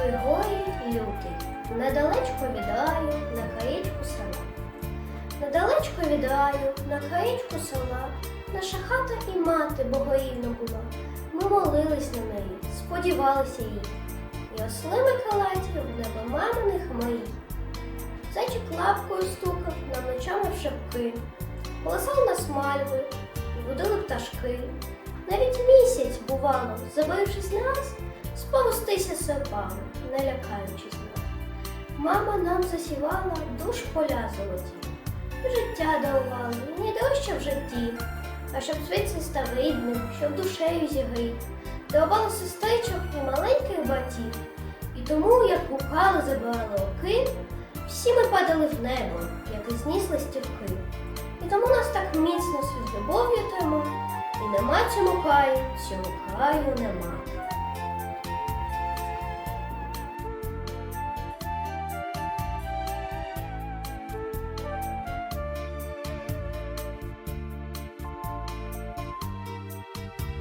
Григорій Лютий, недалечко від раю, на краєчку села. Недалечко від раю, на краєчку села, наша хата і мати богоївна була. Ми молились на неї, сподівалися їй. І росли ми калаті в небо маминих мої. Зайчик лапкою стукав нам ночами в шапки, колосав нас мальви і будили пташки. Навіть місяць, бувало, забившись на раз, сповустися серпами, не лякаючись нас. Мама нам засівала душ поля золоті, життя дарувала, ні дорожче в житті, а щоб цей став рідним, щоб душею зігрів, дарувала сестричок і маленьких братів. І тому, як гукали, забирали роки, всі ми падали в небо, як і зніс листівки. І тому нас так міцно світ любов'ю тримав, і нема цьому краю, цього краю нема.